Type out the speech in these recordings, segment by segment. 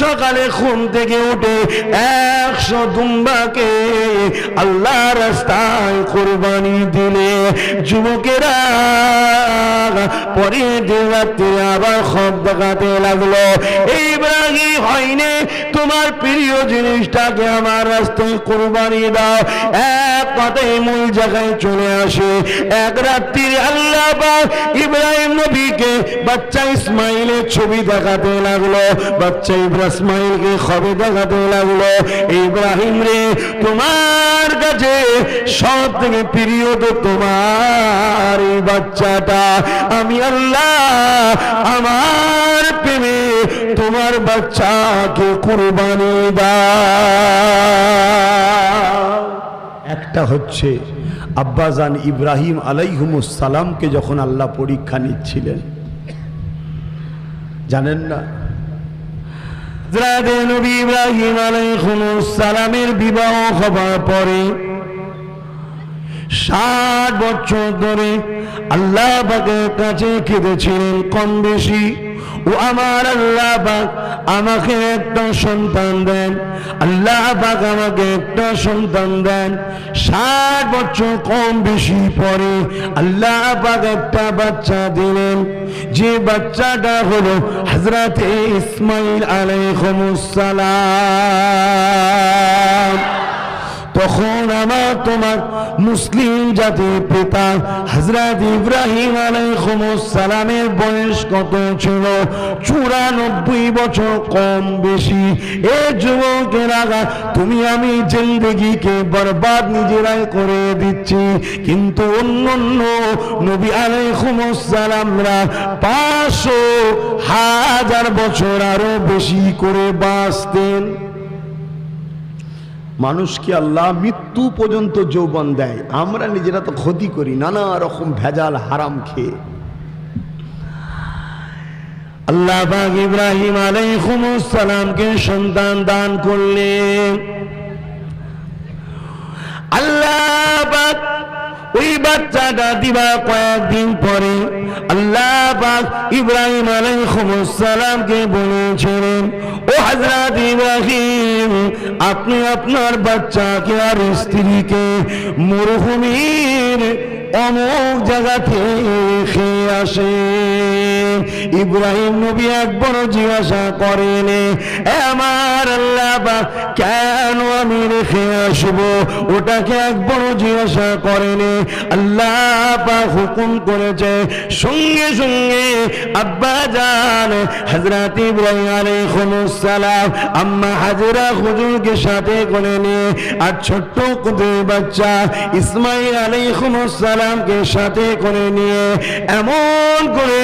সকালে ঘুম থেকে উঠে একশো দুম্বাকে আল্লাহ রাস্তায় কোরবানি দিলে যুবকেরা পরে দিন রাত্রে আবার খব দেখাতে লাগল। এইবার হয়নি তোমার প্রিয় জিনিসটাকে আমার রাস্তায় কোরবানি দাও। এক কথায় মূল জায়গায় চলে আসে। এক রাত্রি আল্লাহ ইব্রাহিম নবীকে বাচ্চা ইসমাইলের ছবি দেখাতে লাগল। বাচ্চা ইব্রাহিমকে খবর দেখাতে লাগল। ইব্রাহিম রে, তোমার কাছে সব থেকে প্রিয় তো তোমার এই বাচ্চাটা। আমি আল্লাহ আমার প্রেমে তোমার বাচ্চাকে কুরবানি দাও। একটা হচ্ছে আব্বাজান ইব্রাহিম সালামকে যখন আল্লাহ পরীক্ষা নিচ্ছিলেন। জানেন না? নবী ইব্রাহিম সালামের বিবাহ হবার পরে ষাট বছর ধরে আল্লাহ পাকের কাছে কেঁদেছিলেন কম বেশি। আমার আল্লাহ পাক আমাকে একটা সন্তান দেন। আল্লাহ পাক আমাকে একটা সন্তান দেন। ষাট বছর কম বেশি পরে আল্লাহ পাক একটা বাচ্চা দিলেন। যে বাচ্চাটা হলো হজরতে ইসমাইল আলাইহিসসালাম তখন আমার তোমার মুসলিম জাতির পিতা হজরত ইব্রাহিম সালামের বয়স কত ছিল? চুরানব্বই বছর কম বেশি। এ যুবকেরা তুমি আমি জিন্দগিকে বরবাদ নিজেরাই করে দিচ্ছি। কিন্তু অন্য অন্য নবী সালামরা পাঁচশো হাজার বছর আরও বেশি করে বাঁচতেন। মানুষকে আল্লাহ মৃত্যু পর্যন্ত যৌবন দেয়। আমরা নিজেরা তো ক্ষতি করি, নানা রকম ভেজাল হারাম খেয়ে। আল্লাহ ইব্রাহিম সালামকে সন্তান দান করলেন। আল্লাহ ওই বাচ্চাটা দিবা কয়েকদিন পরে আল্লাহ পাক ইব্রাহিম সালামকে বলেছিলেন, ও হযরত ইব্রাহিম, আপনি আপনার বাচ্চাকে আর স্ত্রীকে মরুভূমির অমুক জায়গা খেয়ে আসে। ইব্রাহিম নবী একবার জিজ্ঞাসা করেন আমার আল্লাহ কেন আমি রেখে আসব? ওটাকে একবার জিজ্ঞাসা করেন, আল্লাহ হুকুম করেছে। সঙ্গে সঙ্গে আব্বা জান হজরত ইব্রাহিম সালাম, আম্মা হাজরা হুজুরকে সাথে করে নিয়ে, আর ছোট্ট কুদের বাচ্চা ইসমাইল আলাইহিস সালামকে সাথে করে নিয়ে, এমন করে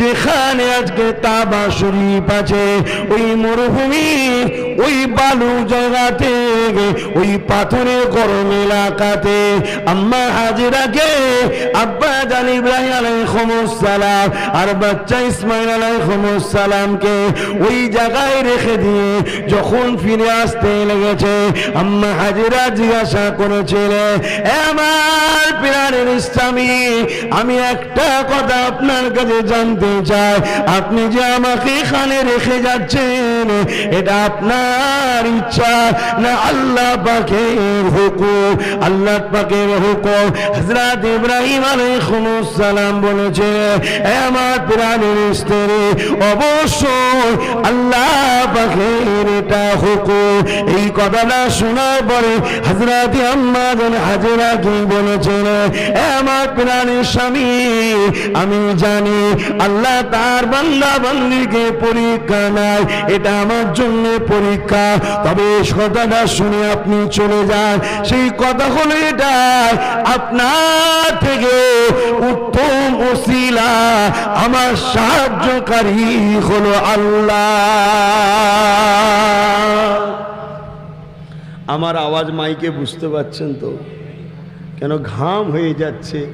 যেখানে আজকে তাবা শরীফ আছে, ওই মরুভূমি ওই বালু জায়গাতে ওই পাথরের গরম এলাকাতে আম্মা হাজিরাকে আব্বা জান ইব্রাহিম আলাইহিস সালাম আর বাচ্চা ইসমাইল আলাইহিস সালামকে ওই জায়গায় রেখে দিয়ে যখন ফিরে আসতে লেগেছে, আম্মা হাজিরা জিজ্ঞাসা করেছিলেন "এ আমার প্রাণের আমি একটা কথা আপনার কাছে জানতে চাই। আপনি যে আমাকে এখানে রেখে যাচ্ছেন, এটা আপনার ইচ্ছা না আল্লাহ পাকের হুকুম? আল্লাহ পাকের হুকুম। হযরত ইব্রাহিম আলাইহিস সালাম বলেছে, "এ আমার প্রাণের স্ত্রী, অবশ্যই আল্লাহ পাকের এটা হুকুম। এই কথাটা শোনার পরে হযরত আম্মা জান হাজরা কি বলেছেন "এ আমার প্রাণের স্বামী, আমি জানি আল্লাহ তার বান্দা বান্দিকে পরীক্ষা এটা আমার জন্য পরীক্ষা। তবে কথাটা শুনে আপনি চলে যান। সেই কথা হলো এটা, আপনার থেকে উত্তম ওসিলা আমার সাহায্যকারী হলো আল্লাহ। আমার আওয়াজ মাইকে বুঝতে পারছেন তো? কেন ঘাম হয়ে যাচ্ছে,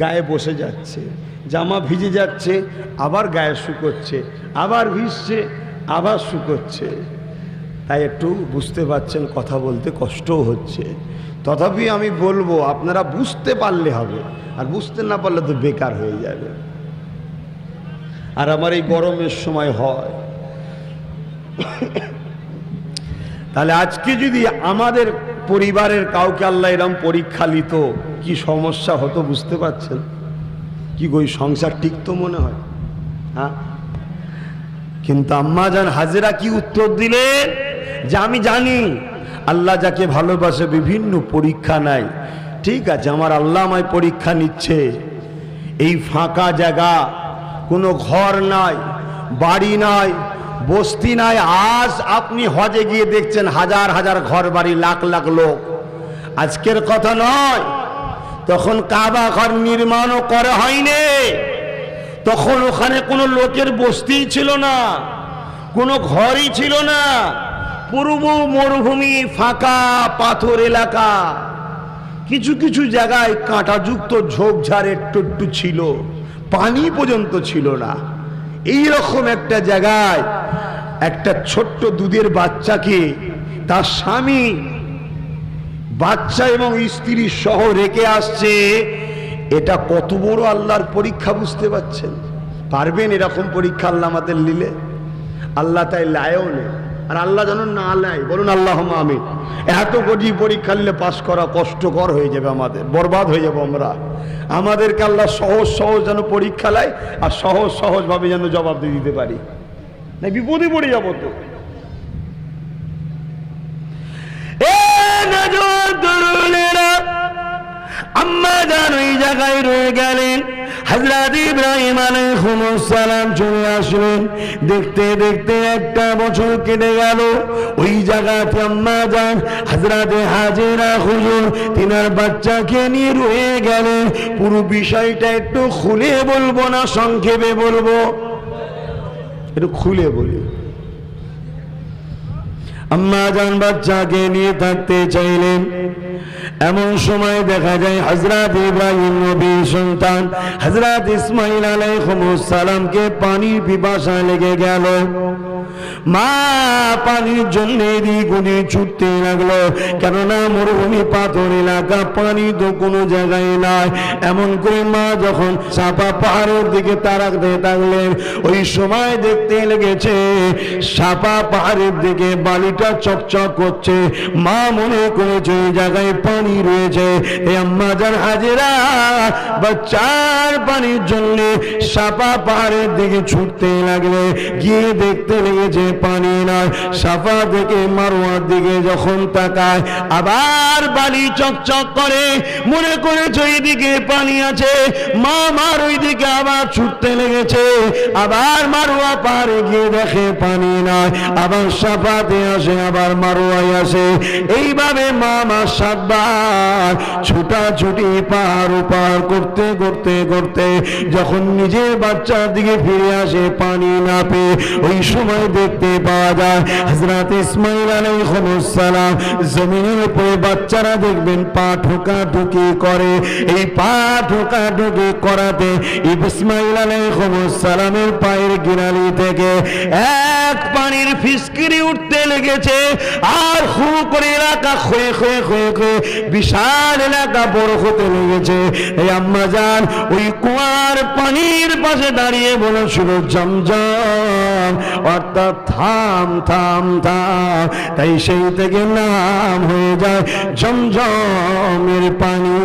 গায়ে বসে যাচ্ছে, জামা ভিজে যাচ্ছে, আবার গায়ে শুকোচ্ছে, আবার ভিজছে, আবার শুকোচ্ছে। তাই একটু বুঝতে পারছেন, কথা বলতে কষ্টও হচ্ছে। তথাপি আমি বলব, আপনারা বুঝতে পারলে হবে, আর বুঝতে না পারলে তো বেকার হয়ে যাবে। আর আমার এই গরমের সময় হয়। তাহলে আজকে যদি আমাদের পরিবারের কাউকে আল্লাহ এরম পরীক্ষা নিত কি সমস্যা হতো বুঝতে পারছেন? কি গই সংসার টিকতো মনে হয়? হ্যাঁ? কিন্তু আম্মা যান হাজেরা কি উত্তর দিলেন? যে আমি জানি, আল্লাহ যাকে ভালোবাসে বিভিন্ন পরীক্ষা নাই ঠিক আছে, আমার আল্লাহ আমায় পরীক্ষা নিচ্ছে। এই ফাঁকা জায়গা, কোনো ঘর নাই, বাড়ি নাই বস্তি নাই, আজ আপনি হজে গিয়ে দেখছেন হাজার হাজার ঘর বাড়ি লাখ লাখ লোক। আজকের কথা নয়, তখন কাবা ঘর নির্মাণও করা হয়নি। তখন ওখানে কোনো লোকের বস্তি ছিল না, কোনো ঘরই ছিল না। পূর্ব মরুভূমি ফাঁকা পাথর এলাকা। কিছু কিছু জায়গায় কাঁটাযুক্ত ঝোপঝাড় একটু একটু ছিল, পানি পর্যন্ত ছিল না। এই রকম একটা জায়গায় একটা ছোট্ট দুধের বাচ্চাকে তার স্বামী বাচ্চা এবং স্ত্রী সহ রেখে আসছে। এটা কত বড় আল্লাহর পরীক্ষা বুঝতে পারছেন? পারবেন এরকম পরীক্ষা আল্লাহ আমাদের নিলে? আল্লাহ তাই লায়ও নেই আর আল্লাহ যেন না নেয় বলুন আল্লাহ আমি এত কোটি পরীক্ষা নিলে পাশ করা কষ্টকর হয়ে যাবে আমাদের, বরবাদ হয়ে যাব আমরা। আমাদেরকে আল্লাহ সহজ সহজ যেন পরীক্ষা নেয় আর সহজ সহজভাবে যেন জবাব দিয়ে দিতে পারি। না, বিপদে পড়ে যাব তো। এ নজর আম্মা যান ওই জায়গায় রয়ে গেলেন। হজরত ইব্রাহিম সালাম চলে আসলেন। দেখতে দেখতে একটা বছর কেটে গেল। ওই জায়গাতে আম্মা যান হজরতে হাজেরা হুজুর, তিনার বাচ্চাকে নিয়ে রয়ে গেলেন। পুরো বিষয়টা একটু খুলে বলব না, সংক্ষেপে বলব? একটু খুলে বলি। আম্মা জান বাচ্চাকে নিয়ে থাকতে চাইলেন। এমন সময় দেখা যায় হজরত ইব্রাহিম নবীর সন্তান হজরত ইসমাইল আলাইহিসসালামকে পানির পিপাসা লেগে গেল। মা পানির জন্য ওদিক ছুটতে লাগল। কেননা মরুভূমি পাথর এলাকা, পানি তো কোনো জায়গায় নাই এমন করে মা যখন চাপা পাহাড়ের দিকে তারাকতে থাকলেন, ওই সময় দেখতে লেগেছে সাপা পাহাড়ের দিকে বালিটা চকচক করছে। মা মনে করেছে ওই জায়গায় পানি রয়েছে। আম্মা যান হাজেরা, বাচ্চার পানির জন্য সাপা পাহাড়ের দিকে ছুটতে লাগলে, গিয়ে দেখতে লেগেছে পানি নয়। সাফা থেকে মারোয়ার দিকে যখন তাকায়, আবার বালি চকচক করে, মনে করেছে ওইদিকে পানি আছে। মা মার ওইদিকে আবার ছুটতে লেগেছে। আবার মারোয়া পারে গিয়ে দেখে পানি নয়। আবার সাফাতে আসে, আবার মারোয়ায় আসে। এইভাবে মা মা সাতবার ছুটাছুটি পার পার করতে করতে করতে যখন নিজের বাচ্চার দিকে ফিরে আসে, পানি না পেয়ে ওই সময় দেখতে পাওয়া যায়। হজরত ইসমাইল আলাইহিসসালাম জমিনের উপরে বাচ্চারা দেখবেন পা ঠোকা ঠুকি করে। এই পা ঠোকা ঠুকি করাতে ইসমাইল আলাইহিসসালামের পায়ের গিরালি থেকে এক পানির ফিসকিরি উঠতে লেগেছে। আর হু করে এলাকা খয়ে খয়ে খয়ে খয়ে বিশাল এলাকা বড় হতে লেগেছে। এই আম্মা যান ওই কুয়ার পানির পাশে দাঁড়িয়ে বলেছিল জমজম, অর্থাৎ থাম থাম থাম তাই সেই থেকে নাম হয়ে যায় জমজমের পানি।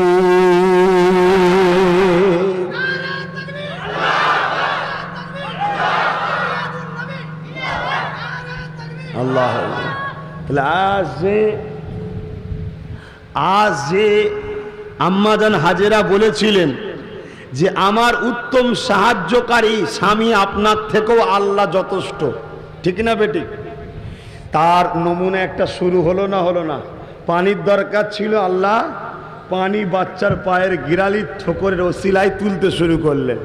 আল্লাহ। তাহলে আজ যে আজ যে আম্মাজান হাজেরা বলেছিলেন যে, আমার উত্তম সাহায্যকারী স্বামী আপনার থেকেও আল্লাহ যথেষ্ট। ঠিক না বেটি? তার নমুনা একটা শুরু হলো না হলো না। পানির দরকার ছিল আল্লাহ পানি বাচ্চার পায়ের গিরালি ঠোকরের ওসিলায় তুলতে শুরু করলেন।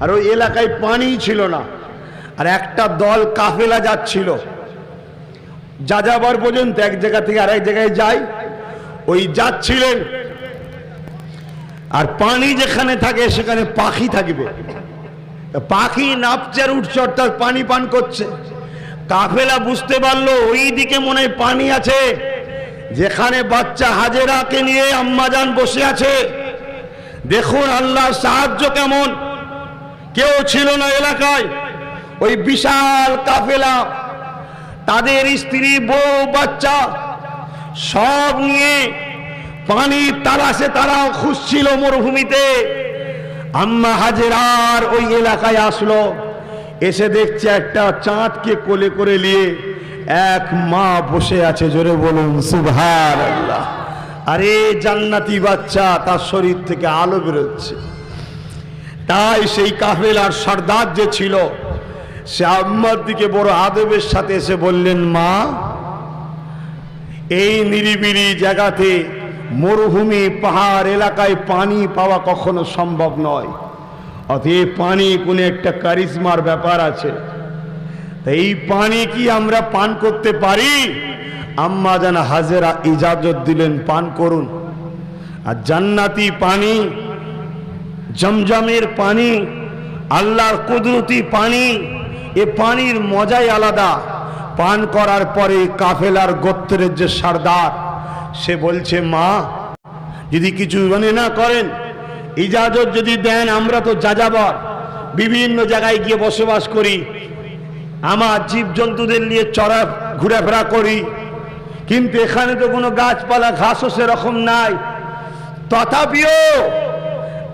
আর ওই এলাকায় পানি ছিল না। আর একটা দল কাফেলা যাচ্ছিল। যা যাবার পর্যন্ত এক জায়গা থেকে আরেক জায়গায় যায়। ওই যাচ্ছিলেন। আর পানি যেখানে থাকে সেখানে পাখি থাকবে। পাখি নাপচার উঠছে অর্থাৎ পানি পান করছে। কাফেলা বুঝতে পারল ওই দিকে মনে পানি আছে। যেখানে বাচ্চা হাজেরাকে নিয়ে আম্মাজান বসে আছে। দেখুন আল্লাহ সাহায্য কেমন। কেউ ছিল না এলাকায়। ওই বিশাল কাফেলা, তাদের স্ত্রী, বউ, বাচ্চা সব নিয়ে পানির তালাশে তারা খুঁজছিল মরুভূমিতে। আম্মা হাজেরার ওই এলাকায় আসলো। এসে দেখছে একটা চাঁদকে কোলে করে নিয়ে এক মা বসে আছে, জোরে বলুন সুভার আল্লাহ আরে, জান্নাতি বাচ্চা, তার শরীর থেকে আলো বেরোচ্ছে। তাই সেই কাফেলার সর্দার যে ছিল, সে আম্মার দিকে বড় আদবের সাথে এসে বললেন, মা, এই নিরিবিলি জায়গাতে মরুভূমি, পাহাড় এলাকায় পানি পাওয়া কখনো সম্ভব নয়। অতএব পানি কোনো একটা কারিশমার ব্যাপার আছে এই পানি কি আমরা পান করতে পারি আম্মা যেন হাজেরা ইজাজত দিলেন পান করুন আর জান্নাতি পানি জমজমের পানি আল্লাহর কুদরতি পানি এ পানির মজাই আলাদা পান করার পরে কাফেলার গোত্রের যে সর্দার সে বলছে মা যদি কিছু মনে না করেন ইজাজত যদি দেন, আমরা তো যাযাবর। বিভিন্ন জায়গায় গিয়ে বসবাস করি। আমার জীবজন্তুদের নিয়ে চড়া, ঘোরাফেরা করি। কিন্তু এখানে তো কোনো গাছপালা ঘাসও সেরকম নাই। তথাপিও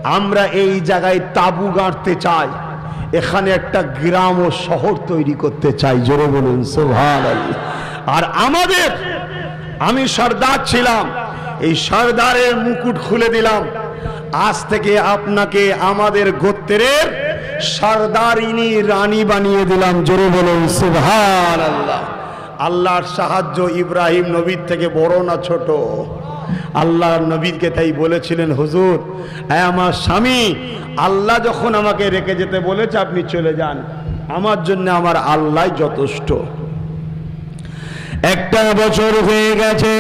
আমরা এই জায়গায় তাবু গাঁটতে চাই। এখানে একটা গ্রাম ও শহর তৈরি করতে চাই। জোরে বলুন সোভান আর আমাদের, আমি সর্দার ছিলাম। এই সর্দারের মুকুট খুলে দিলাম। আজ থেকে আপনাকে আমাদের গোত্রের সর্দারিনী রানী বানিয়ে দিলাম। জোরে বলুন সুভান আল্লাহ আল্লাহর সাহায্য ইব্রাহিম নবীর থেকে বড় না ছোট? আল্লাহর নবীকে তাই বলেছিলেন, হুজুর হ্যাঁ আমার স্বামী, আল্লাহ যখন আমাকে রেখে যেতে বলেছে, আপনি চলে যান। আমার জন্য আমার আল্লাহ যথেষ্ট। একটা বছর হয়ে গেছে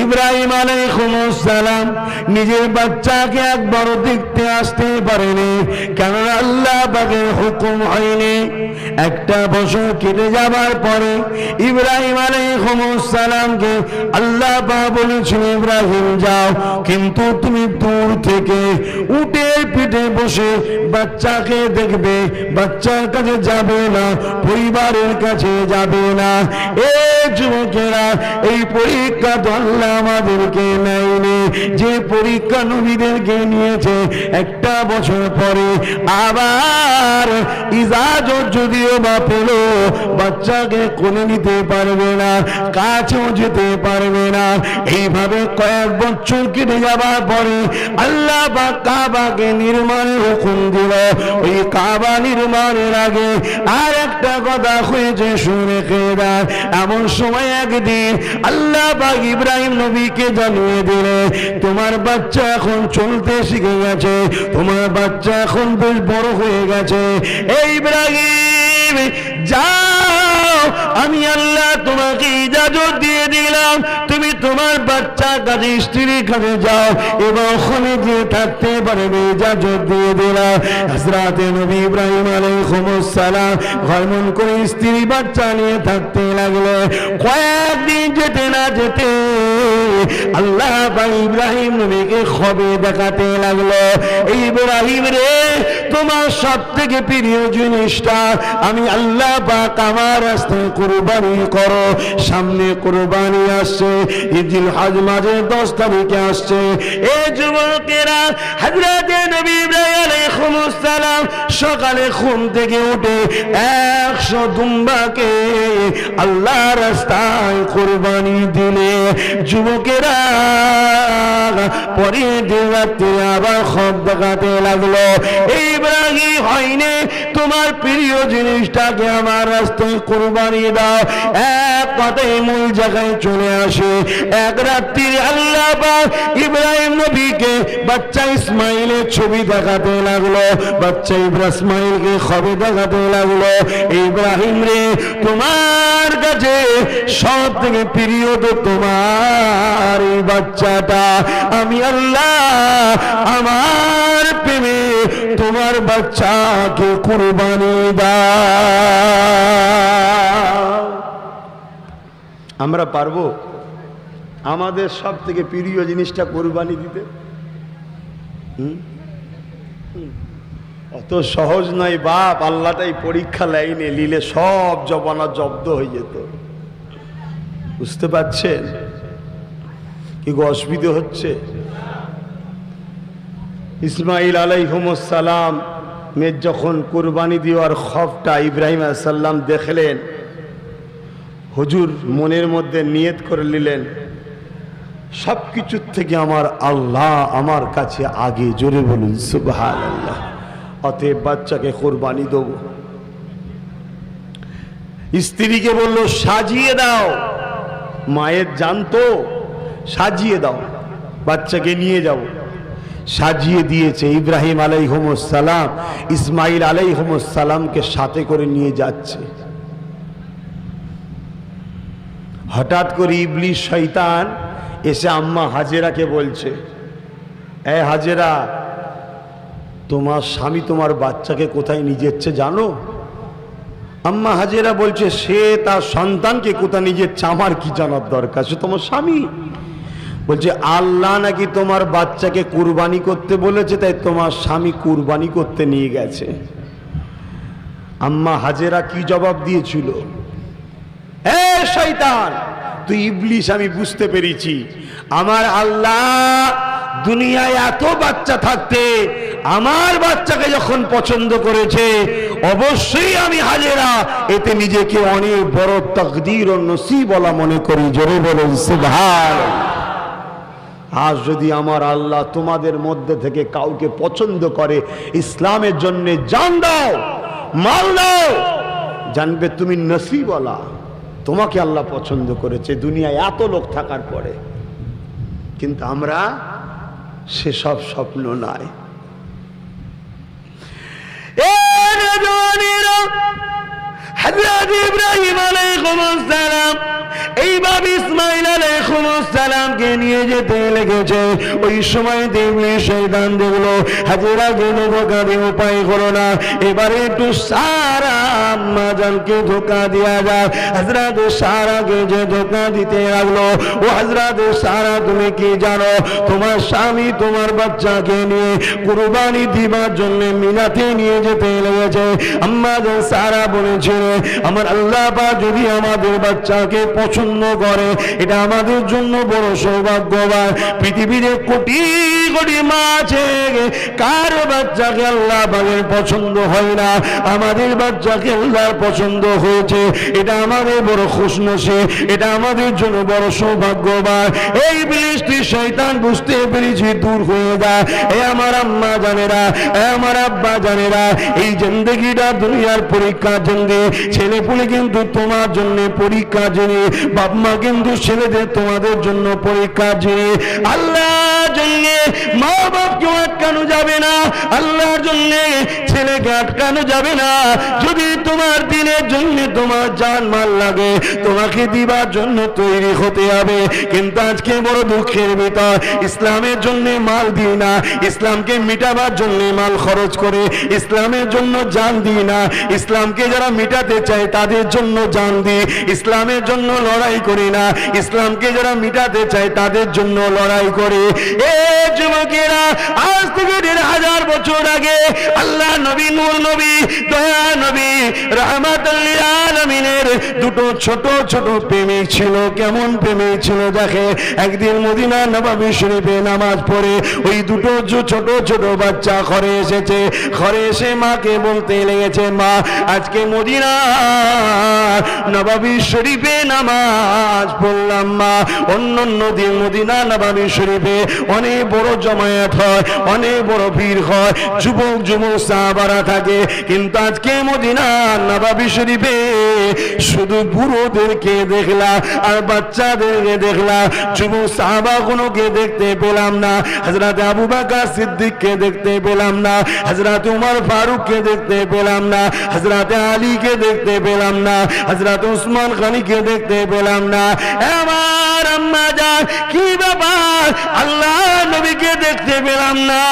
ইব্রাহিম আলাইহিসসালাম নিজের বাচ্চাকে একবারও দেখতে আসতে পারেনি। কারণ আল্লাহ পাকের হুকুম হয়নি। একটা বছর কেটে যাবার পরে ইব্রাহিম আলাইহিসসালামকে আল্লাহ পাক বলেছিল ইব্রাহিম, যাও। কিন্তু তুমি দূর থেকে উটের পিঠে বসে বাচ্চাকে দেখবে। বাচ্চার কাছে যাবে না, পরিবারের কাছে যাবে না। এ যুবকেরা, এই পরীক্ষা আল্লাহ আমাদেরকে নেয়নি। যে পরীক্ষা নবীদেরকে নিয়েছে, একটা বছর পরে আবার ইজাজত যদিও বা পেল, বাচ্চাকে কোলে নিতে পারবে না, কাছেও যেতে পারবে না। এইভাবে কয়েক বছর কেটে যাবার পরে আল্লাহ বা কাবাকে নির্মাণের হুকুম দিল। ওই কাবা নির্মাণের আগে আর একটা কথা হয়েছে, শুনে কেদার এমন সময় একদিন আল্লাহ বা ইব্রাহিম নবীকে জানিয়ে দিলে, তোমার বাচ্চা এখন চলতে শিখে গেছে, তোমার বাচ্চা এখন বেশ বড় হয়ে গেছে। এই ইব্রাহিম যাও আমি আল্লাহ তোমাকে ইজাজত দিয়ে দিলাম। তুমি তোমার বাচ্চা কাছে স্ত্রীর কাছে যাও এবং ওখানে গিয়ে থাকতে পারবে, ইজাজত দিয়ে দিলাম। হজরাতে নবী ইব্রাহিম আলাইহিসসালাম ঘরমন করে স্ত্রী বাচ্চা নিয়ে থাকতে লাগল। কয়েকদিন যেতে না যেতে আল্লাহ বা ইব্রাহিম নবীকে খবে দেখাতে লাগল। ইব্রাহিম রে, তোমার সব থেকে প্রিয় জিনিসটা, আমি আল্লাহ পাক আমার রাস্তায় কোরবানি করো। সামনে কোরবানি আসছে। ঈদুল হজ মাঝে দশ তারিখে আসছে। এ যুবকেরা হাজরাতে নবী ইব্রাহিম আলাইহিস সালাম সকালে ঘুম থেকে উঠে একশো দুম্বাকে আল্লাহ রাস্তায় কোরবানি দিলে। যুবকেরা পরে দিন আবার খব দেখাতে লাগল। ইব্রাহিম হয়নি। তোমার প্রিয় জিনিসটাকে আমার রাস্তায় কোরবানি দাও। এক কথায় মূল জায়গায় চলে আসে। এক রাত্রির আল্লাহ ইব্রাহিম নবীকে বাচ্চা ইসমাইলের ছবি দেখাতে লাগল। বাচ্চা ইব্রাহিমকে খবর দেখাতে লাগল। ইব্রাহিম রে, তোমার কাছে সব থেকে প্রিয় তো তোমার এই বাচ্চাটা। আমি আল্লাহ আমার প্রেমে তোমার বাচ্চাকে কুরবানি দাও। আমরা পারব আমাদের সব থেকে প্রিয় জিনিসটা কোরবানি দিতে। অত সহজ নয় বাপ, আল্লাহটাই পরীক্ষা লাইনে নিলে সব জবানা জব্দ হয়ে যেত। বুঝতে পারছেন? কি অসুবিধে হচ্ছে? ইসমাইল আলাইহুমসালাম মেয়ের যখন কোরবানি দেওয়ার খফটা ইব্রাহিম আসাল্লাম দেখলেন হুজুর মনের মধ্যে নিয়ত করে নিলেন, সব কিছুর থেকে আমার আল্লাহ আমার কাছে আগে জোরে বলুন সুবহান আল্লাহ অতএব বাচ্চাকে কোরবানি দেব। স্ত্রীকে বলল, সাজিয়ে দাও। মায়ের জানতো সাজিয়ে দাও। বাচ্চাকে নিয়ে যাও। সাজিয়ে দিয়েছে ইব্রাহিম আলাইহমসালাম ইসমাইল আলাইহমসালামকে সাথে করে নিয়ে যাচ্ছে। হঠাৎ করে ইবলিশ শৈতান এসে আম্মা হাজেরাকে বলছে, এ হাজেরা, তোমার স্বামী তোমার বাচ্চাকে কোথায় নিয়ে যাচ্ছে জানো? আম্মা হাজেরা বলছে, সে তার সন্তানকে কোথায় নিয়ে যাচ্ছে আমার কি জানার দরকার? সে তোমার স্বামী? বলছে, আল্লাহ নাকি তোমার বাচ্চাকে কুরবানি করতে বলেছে, তাই তোমার স্বামী কুরবানি করতে নিয়ে গেছে। আম্মা হাজেরা কি জবাব দিয়েছিল? এ শয়তান, তুই ইবলিশ, আমি বুঝতে পেরেছি। আমার আল্লাহ দুনিয়ায় এত বাচ্চা থাকতে আমার বাচ্চাকে যখন পছন্দ করেছে, অবশ্যই আমি হাজেরা, এতে নিজেকে অনেক বড় তকদির ও নসিব বলা মনে করি। জোরে বলেন সুভাষ আজ যদি আমার আল্লাহ তোমাদের মধ্যে থেকে কাউকে পছন্দ করে, ইসলামের জন্য জান দাও, মাল দাও, জানবে তুমি নসিবলা তোমাকে আল্লাহ পছন্দ করেছে দুনিয়ায় এত লোক থাকার পরে। কিন্তু আমরা সেসব স্বপ্ন নাই। হজরত ইব্রাহিম আলাইহিসসালাম এইভাবে ইসমাইল আলাইহিসসালামকে নিয়ে যেতে লেগেছে। ওই সময় দেখলি শয়তান দেখল, হাজিরা ধোকা উপায় না। এবারে একটু সারা আম্মাজানকে ধোকা দেওয়া যাক সারাকে যে ধোকা দিতে লাগল, ও হজরত সারা, তুমি কি জানো? তোমার স্বামী তোমার বাচ্চাকে নিয়ে কুরবানি দিবার জন্য মিলাতে নিয়ে যেতে লেগেছে। আম্মাজান সারা বলেছিল আমার আল্লাহ পা যদি আমাদের বাচ্চাকে পছন্দ করে, এটা আমাদের জন্য বড় সৌভাগ্যবান। পৃথিবীতে কোটি কোটি মা কার বাচ্চাকে আল্লাহ পাকের পছন্দ হয় না? আমাদের বাচ্চাকে আল্লাহ পছন্দ হয়েছে, এটা আমাদের বড় খুশনসে, এটা আমাদের জন্য বড় সৌভাগ্যবান। এই বৃষ্টি শয়তান বুঝতে পেরেছি, দূর হয়ে যায় এ আমার আম্মা জানেরা, এ আমার আব্বা জানেরা, এই জিন্দগিটা দুনিয়ার পরীক্ষা জন্য ছেলে পুলে কিন্তু তোমার জন্য পরীক্ষা জেনে, বাপ মা কিন্তু ছেলেদের তোমাদের জন্য পরীক্ষা জেনে। আল্লাহ জন্য মা বাপকে আটকানো যাবে না, আল্লাহর জন্য ছেলেকে আটকানো যাবে না। যদি তোমার দিনের জন্য তোমার জান মাল লাগে, তোমাকে দিবার জন্য তৈরি হতে হবে। কিন্তু আজকে বড় দুঃখের ভিতর ইসলামের জন্য মাল দিই না, ইসলামকে মিটাবার জন্য মাল খরচ করে, ইসলামের জন্য জান দিই না, ইসলামকে যারা মিটাতে চায়, তাদের জন্য জান দিই ইসলামের জন্য লড়াই করি না। ইসলামকে যারা মিটাতে চায়, তাদের জন্য লড়াই করে। এ যুবকেরা, আজ থেকে দেড় হাজার বছর আগে আল্লাহ নবী, নূর নবী, দয়া নবী, রহমাতুল্লিল আলমিনের দুটো ছোট ছোট প্রেমিক ছিল। কেমন প্রেমিক ছিল দেখে? একদিন মদিনা নবাবী শরীফে নামাজ পড়ে ওই দুটো ছোট ছোট বাচ্চা ঘরে এসেছে। ঘরে এসে মাকে বলতে লেগেছে, মা, আজকে মদিনা নবাবী শরীফে নামাজ পড়লাম মা। অন্য দিন মদিনা নবাবী শরীফে অনেক বড় জমায়েত হয়, অনেক বড় ভিড় হয়, যুবক যুবক সাহাবারা থাকে। কিন্তু আজকে মদিনা নবাবী শরীফে শুধু বুড়োদেরকে দেখলাম, আর বাচ্চাদেরকে দেখলাম, যুবক সাহাবাগুলোকে দেখতে পেলাম না হজরত আবু বাকার সিদ্দিককে দেখতে পেলাম না হজরত উমর ফারুককে দেখতে পেলাম না হজরত আলীকে দেখতে পেলাম না। হজরত উসমান খানিকে দেখতে পেলাম না। আমার আম্মা যান, কি ব্যাপার? আল্লাহ নবীকে দেখতে পেলাম না।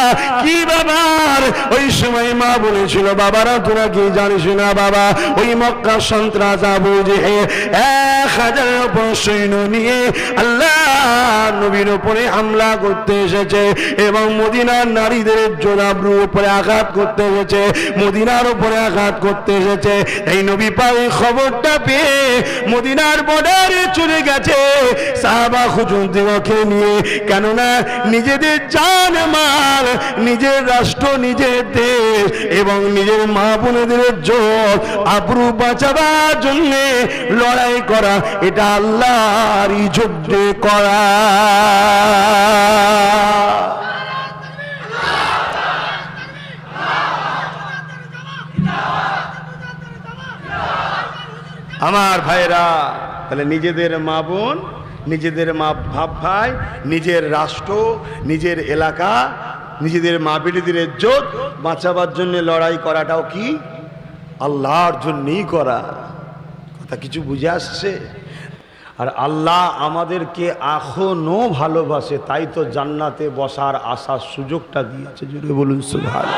কি ব্যাপার? ওই সময় মা বলেছিল, বাবারা, তোরা কি জানিস না বাবা? ওই মক্কা সন্ত্রাস জেহেল এক হাজারের উপর সৈন্য নিয়ে আল্লাহ নবীর উপরে হামলা করতে এসেছে এবং মদিনার নারীদের জোনাব্রুর উপরে আঘাত করতে এসেছে, মদিনার উপরে আঘাত করতে এসেছে। এই নবী পাই খবরটা পেয়ে মদিনার বর্ডারে চলে গেছে। সাহাবা খুজুর দিগকে নিয়ে, কেননা নিজেদের জান মাল নিজের রাষ্ট্র, নিজের দেশ এবং নিজের মা বোনেদের জোর আবরু বাঁচাবার জন্য লড়াই করা, এটা আল্লাহরই যুদ্ধ করা। আমার ভাইরা তাহলে নিজেদের মা বোন, নিজেদের মা ভাব ভাই, নিজের রাষ্ট্র, নিজের এলাকা, নিজেদের মা বেটিদের জোট বাঁচাবার জন্য লড়াই করাটাও কি? আল্লাহর জন্যই করা। কথা কিছু বুঝে আসছে? আর আল্লাহ আমাদেরকে এখনও ভালোবাসে, তাই তো জান্নাতে বসার আসার সুযোগটা দিয়েছে জুড়ে বলুন সুভাষ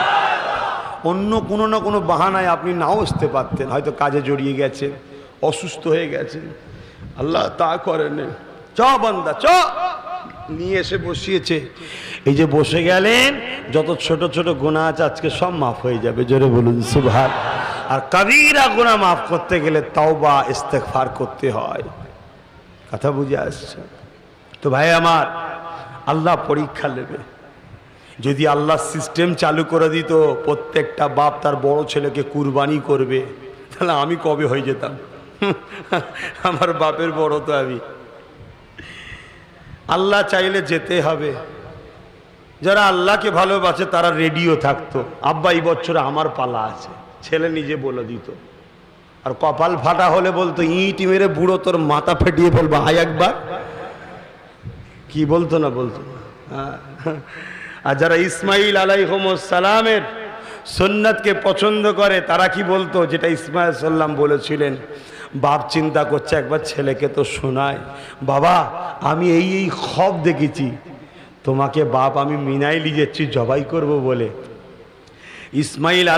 অন্য কোনো না কোনো বাহানায় আপনি নাও আসতে পারতেন, হয়তো কাজে জড়িয়ে গেছেন। অসুস্থ হয়ে গেছে। আল্লাহ তা করেন চ বান্দা, চ। নিয়ে এসে বসিয়েছে। এই যে বসে গেলেন, যত ছোট ছোট গোনা আছে, আজকে সব মাফ হয়ে যাবে, জোরে বলুন সুভার আর কাবিরা গোনা মাফ করতে গেলে তাও তাওবা, ইস্তেগফার করতে হয়। কথা বুঝে আসছে? তো ভাই আমার, আল্লাহ পরীক্ষা নেবে। যদি আল্লাহ সিস্টেম চালু করে দিত, প্রত্যেকটা বাপ তার বড় ছেলেকে কুরবানি করবে, তাহলে আমি কবে হয়ে যেতাম? আমার বাপের বড় তো আমি। আল্লাহ চাইলে যেতে হবে। যারা আল্লাহকে ভালোবাসে, তারা রেডিও থাকতো। আব্বা, এই বছরে আমার পালা আছে। ছেলে নিজে বলে দিত। আর কপাল ফাটা হলে বলতো, ইট মেরে বুড়ো তোর মাথা ফেটিয়ে ফেলব। আয় একবার। কি বলতো না বলতো হ্যাঁ। আর যারা ইসমাইল সালামের সন্ন্যাতকে পছন্দ করে, তারা কি বলতো? যেটা ইসমাইল সাল্লাম বলেছিলেন, বাপ চিন্তা করছে, একবার ছেলেকে তো শোনায় বাবা, আমি এই এই খব দেখেছি। তোমাকে বাপ আমি মিনাই যাচ্ছি, জবাই করব বলে। ইসমাইল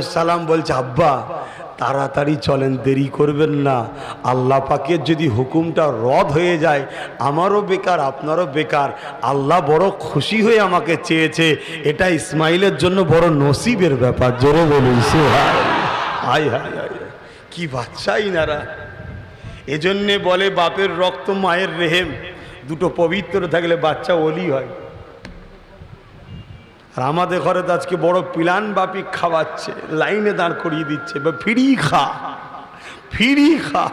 সালাম বলছে, আব্বা তাড়াতাড়ি চলেন, দেরি করবেন না। আল্লাহ পাকের যদি হুকুমটা রদ হয়ে যায়, আমারও বেকার, আপনারও বেকার। আল্লাহ বড় খুশি হয়ে আমাকে চেয়েছে। এটা ইসমাইলের জন্য বড় নসিবের ব্যাপার, জোরে বলুন সুহায় হাই হাই হাই কি বাচ্চা ইনারা। এজন্যে বলে বাপের রক্ত, মায়ের রেহেম। দুটো পবিত্র থাকলে বাচ্চা ওলি হয়। আর আমাদের ঘরে তো আজকে বড় পিলান বাপি খাওয়াচ্ছে, লাইনে দাঁড় করিয়ে দিচ্ছে বা ফিরি খা ফিরি খা,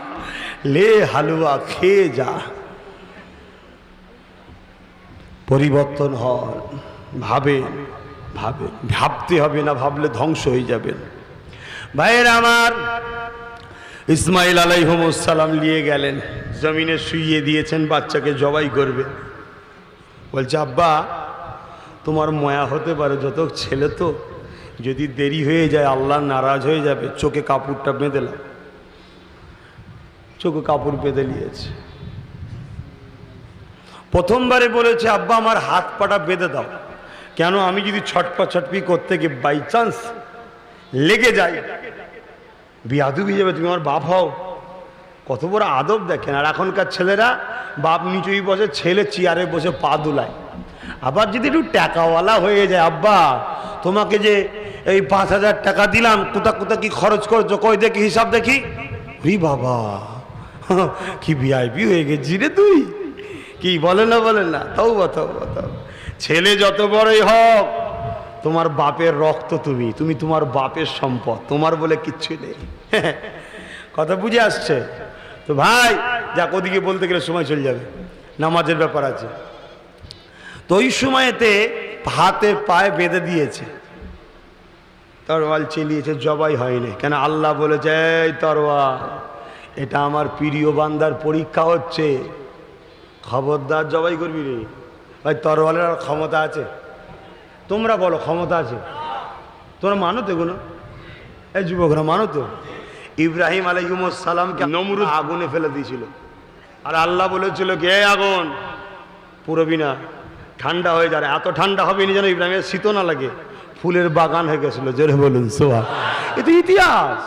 লে হালুয়া, খেয়ে যা। পরিবর্তন হন, ভাবেন ভাবেন, ভাবতে হবে না, ভাবলে ধ্বংস হয়ে যাবেন। ভাইয়ের আমার, ইসমাইল আলাইহমসালাম নিয়ে গেলেন, জমিনে শুইয়ে দিয়েছেন, বাচ্চাকে জবাই করবে। বলছে, আব্বা তোমার ময়া হতে পারে, যত ছেলে তো। যদি দেরি হয়ে যায়, আল্লাহ নারাজ হয়ে যাবে, চোখে কাপড়টা বেঁধেলাম চোখে কাপড় বেঁধে নিয়েছে। প্রথমবারে বলেছে, আব্বা, আমার হাত পাটা বেঁধে দাও। কেন আমি যদি ছটপা ছটপি করতে গিয়ে বাই চান্স লেগে যাই, বিয়াদুবি যাবে, তুমি আমার বাপ হও। কত বড় আদব দেখেন। আর এখনকার ছেলেরা বাপ নিচুই বসে, ছেলে চেয়ারে বসে পা দুলায়। আবার যদি একটু টাকাওয়ালা হয়ে যায়, আব্বা, তোমাকে যে এই পাঁচ হাজার টাকা দিলাম কোথা কোথা কি খরচ করছ, কই দেখি, হিসাব দেখি? বাবা, কি ভিআইপি হয়ে গেছি রে তুই। কি বলে না বলে না তাও বাতাও বাতাও ছেলে যত বড়ই হোক, তোমার বাপের রক্ত তুমি তুমি তোমার বাপের সম্পদ, তোমার বলে কিচ্ছু নেই। কথা বুঝে আসছে? তো ভাই, যাক, ওদিকে বলতে গেলে সময় চলে যাবে। নামাজের ব্যাপার আছে। তো ওই সময়তে হাতে পায়ে বেঁধে দিয়েছে। তরোয়াল চেলিয়েছে জবাই হয়নি। কেন আল্লাহ বলেছে এই তরওয়াল এটা আমার প্রিয় বান্দার পরীক্ষা হচ্ছে। খবরদার জবাই করবি রে। ভাই তরোয়ালের আর ক্ষমতা আছে। তোমরা বলো ক্ষমতা আছে? তোমরা মানো তো এগুলো? এই যুবকরা মানো তো? ইব্রাহিম আলাইকুমসালামকে নমরুদ। আগুনে ফেলে দিয়েছিল। আর আল্লাহ বলেছিল কে আগুন পুরবি না। ঠান্ডা হয়ে যাবে এত ঠান্ডা হবে নি যেন ইব্রাহিমের শীত না লাগে। ফুলের বাগান হয়ে গেছিল, জোরে বলুন সোহা এ তো ইতিহাস।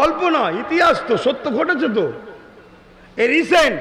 গল্প নয়, ইতিহাস তো, সত্য ঘটেছে তো। A recent